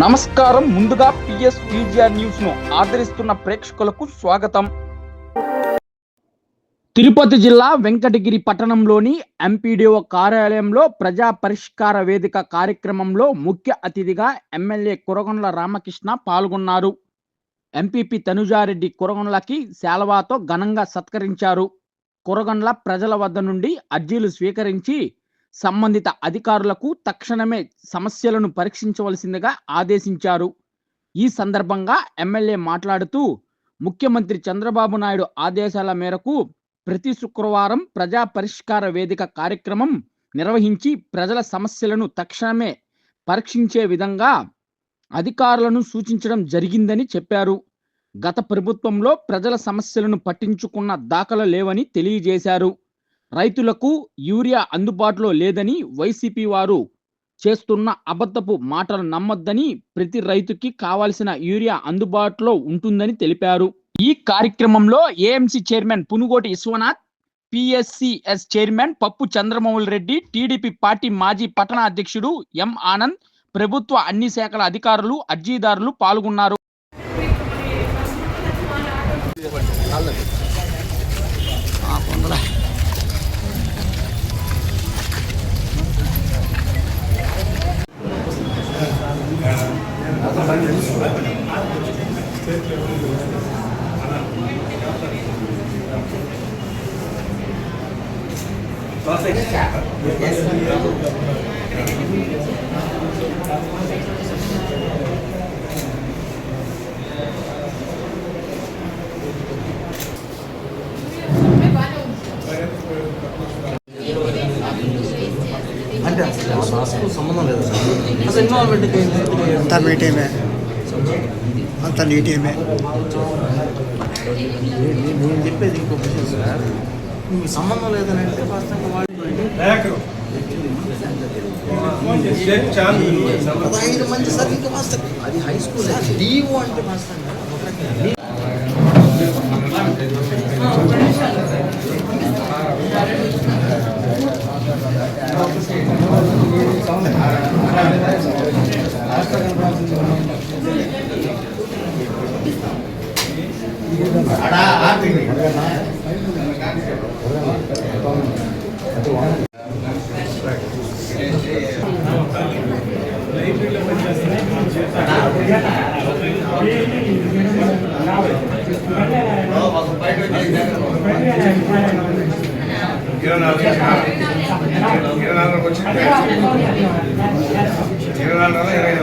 నమస్కారం. ముందుగా PS VGR న్యూస్ను ఆదరిస్తున్న ప్రేక్షకులకు స్వాగతం. తిరుపతి జిల్లా వెంకటగిరి పట్టణంలోని ఎంపీడీఓ కార్యాలయంలో ప్రజా పరిష్కార వేదిక కార్యక్రమంలో ముఖ్య అతిథిగా ఎమ్మెల్యే కురగొండ్ల రామకృష్ణ పాల్గొన్నారు. ఎంపీపీ తనుజారెడ్డి కురగొండ్లకి శాలవాతో ఘనంగా సత్కరించారు. కురగొండ్ల ప్రజల వద్ద నుండి అర్జీలు స్వీకరించి సంబంధిత అధికారులకు తక్షణమే సమస్యలను పరీక్షించవలసిందిగా ఆదేశించారు. ఈ సందర్భంగా ఎమ్మెల్యే మాట్లాడుతూ ముఖ్యమంత్రి చంద్రబాబు నాయుడు ఆదేశాల మేరకు ప్రతి శుక్రవారం ప్రజా పరిష్కార వేదిక కార్యక్రమం నిర్వహించి ప్రజల సమస్యలను తక్షణమే పరీక్షించే విధంగా అధికారులను సూచించడం జరిగిందని చెప్పారు. గత ప్రభుత్వంలో ప్రజల సమస్యలను పట్టించుకున్న దాఖలు లేవని తెలియజేశారు. రైతులకు యూరియా అందుబాటులో లేదని వైసీపీ వారు చేస్తున్న అబద్ధపు మాటలు నమ్మొద్దని ప్రతి రైతుకి కావాల్సిన యూరియా అందుబాటులో ఉంటుందని తెలిపారు. ఈ కార్యక్రమంలో AMC chairman Punugoti Viswanath PSCS chairman Pappu Chandramouli Reddy TDP party మాజీ పట్టణ అధ్యక్షుడు ఎం ఆనంద్ ప్రభుత్వ అన్ని శాఖల అధికారులు అర్జీదారులు పాల్గొన్నారు. అంటే అసలు సంబంధం లేదు సార్? అసలు ఇన్వాల్వ్మెంట్కి అంతా మీటింగే అంతా నీటిమే నేను చెప్పేది ఇంకో విషయం సార్ మీకు సంబంధం లేదని అంటే వాస్తవంగా వాళ్ళు ఐదు మంది సార్ ఇంకా అది హై స్కూల్ డిఓ అంటే ఇరవై నాలుగు ఇరవై నాలుగు. వచ్చింది ఇరవై నాలుగు. ఇరవై ఐదు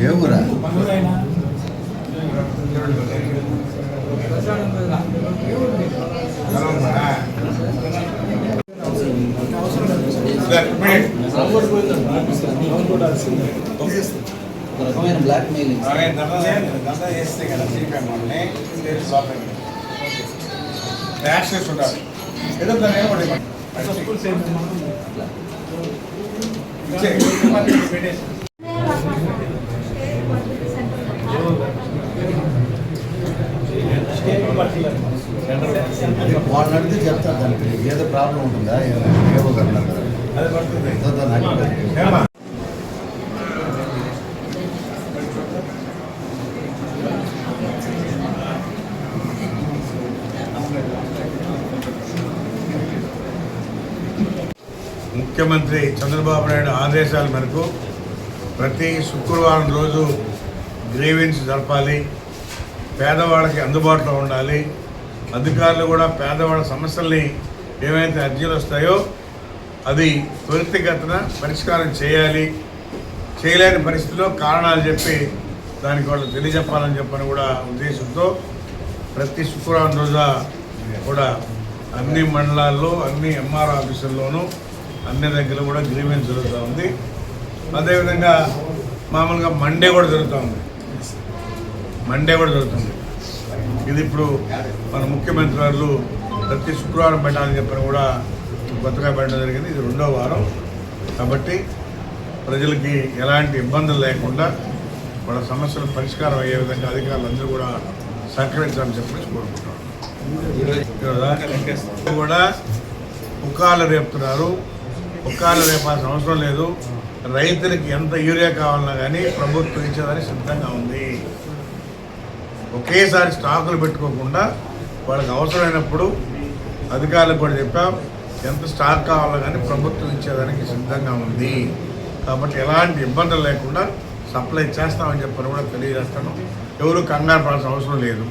ఏ ఊరా రకమైన బ్లాక్ మెయిలింగ్ చేస్తే కదా లోపలికి యాక్సెస్ ఉండాలి ఏదో ఏమో. పెట్టేసి. వాళ్ళు అడిగితే చెప్తారు దానికి. ఏదో ప్రాబ్లం ఉంటుందా? ఏమో. కదా. ముఖ్యమంత్రి చంద్రబాబు నాయుడు ఆదేశాల మేరకు ప్రతి శుక్రవారం రోజు గ్రీవెన్స్ జరపాలి. పేదవాళ్ళకి అందుబాటులో ఉండాలి. అధికారులు కూడా పేదవాళ్ళ సమస్యల్ని ఏమైతే అర్జీలు వస్తాయో అది త్వరితగతన పరిష్కారం చేయాలి. చేయలేని పరిస్థితిలో కారణాలు చెప్పి దానికి వాళ్ళు తెలియజెప్పాలని చెప్పని కూడా ఉద్దేశంతో ప్రతి శుక్రవారం రోజు కూడా అన్ని మండలాల్లో అన్ని ఎంఆర్ ఆఫీసుల్లోనూ అన్ని దగ్గర కూడా గ్రీవెన్స్ జరుగుతూ ఉంది. అదేవిధంగా మామూలుగా మండే కూడా జరుగుతూ ఉంది. మండే కూడా జరుగుతుంది. ఇది ఇప్పుడు మన ముఖ్యమంత్రి వారు ప్రతి శుక్రవారం పెట్టాలని చెప్పిన కూడా కొత్తగా పెట్టడం జరిగింది. ఇది రెండో వారం. కాబట్టి ప్రజలకి ఎలాంటి ఇబ్బందులు లేకుండా వాళ్ళ సమస్యలు పరిష్కారం అయ్యే విధంగా అధికారులందరూ కూడా సహకరించాలని చెప్పేసి కోరుకుంటున్నాం. కూడా పుకాలు రేపుతున్నారు. పుకాలు రేపాల్సిన అవసరం లేదు. రైతులకి ఎంత యూరియా కావాలన్నా కానీ ప్రభుత్వం ఇచ్చేదానికి సిద్ధంగా ఉంది. ఒకేసారి స్టాకులు పెట్టుకోకుండా వాళ్ళకి అవసరమైనప్పుడు అధికారులకు కూడా చెప్పాం ఎంత స్టాక్ కావాలో కానీ ప్రభుత్వం ఇచ్చేదానికి సిద్ధంగా ఉంది. కాబట్టి ఎలాంటి ఇబ్బందులు లేకుండా సప్లై చేస్తామని చెప్పని కూడా తెలియజేస్తాను. ఎవరు కంగారు పడాల్సిన అవసరం లేదు.